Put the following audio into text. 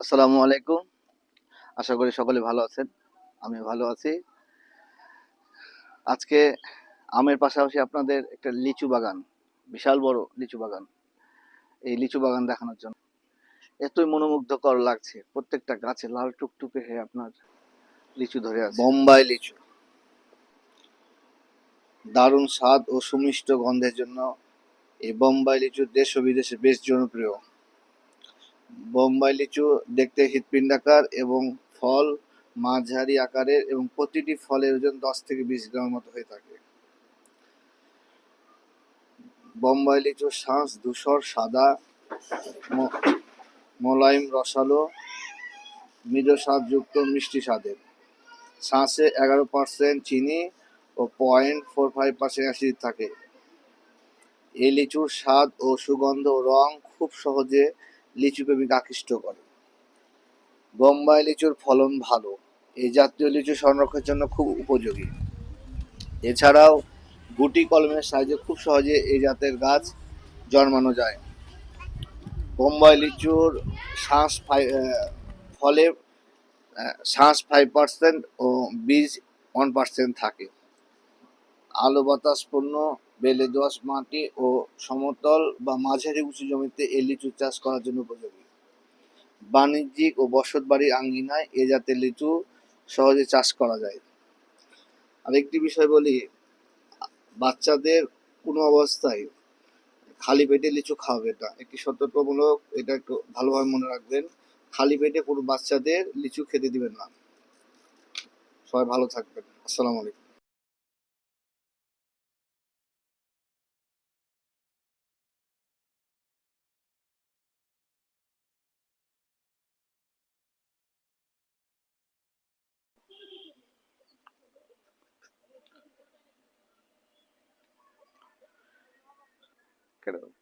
আসসালামু আলাইকুম। আশা করি সকলে ভালো আছেন। আমি ভালো আছি। আজকে আমের পাশাপাশি আপনাদের একটা লিচু বাগান, বিশাল বড় লিচু বাগান। এই লিচু বাগান দেখানোর জন্য। এতই মনোমুগ্ধকর লাগছে। প্রত্যেকটা গাছে লাল টুকটুকে হয়ে আপনার লিচু ধরে আছে। বোম্বাই লিচু। দারুণ স্বাদ ও সুমিষ্ট গন্ধের জন্য এই বোম্বাই লিচু দেশ ও বিদেশে বেশ জনপ্রিয়। বোম্বাই লিচু দেখতে হৃৎপিণ্ডাকার এবং ফল মাঝারি আকারের এবং প্রতিটি ফলের ওজন দশ থেকে বিশ গ্রামের মতো হয়ে থাকে। বোম্বাই লিচুর শ্বাস ধূসর, সাদা মোলায়েম, রসালো মৃদু স্বাদযুক্ত মিষ্টি স্বাদের। শাঁসে এগারো পার্সেন্ট চিনি ও point four five percent acid থাকে। এই লিচুর স্বাদ ও সুগন্ধ রং খুব সহজে লিচু প্রেমীকে আকৃষ্ট করে। বোম্বাই লিচুর ফলন ভালো। এই জাতীয় লিচু সংরক্ষণের জন্য খুব উপযোগী। এছাড়াও গুটি কলমের সাহায্যে খুব সহজে এই জাতের গাছ জন্মানো যায়। বোম্বাই লিচুর শ্বাস ফলে শ্বাস ফাইভ পার্সেন্ট ও বীজ ওয়ান পার্সেন্ট থাকে। আলো বাতাসপূর্ণ বেলে দোআঁশ মাটি ও সমতল বা মাঝারি উঁচু জমিতে এই লিচু চাষ করার জন্য উপযোগী। বাণিজ্যিক ও বসত বাড়ির আঙ্গিনায় এ জাতের লিচু সহজে চাষ করা যায়। আরেকটি বিষয় বলি, বাচ্চাদের কোনো অবস্থায় খালি পেটে লিচু খাওয়াবে না। একটি সতর্কমূলক, এটা একটু ভালোভাবে মনে রাখবেন, খালি পেটে কোনো বাচ্চাদের লিচু খেতে দিবেন না। সবাই ভালো থাকবেন। আসসালামু আলাইকুম। creo.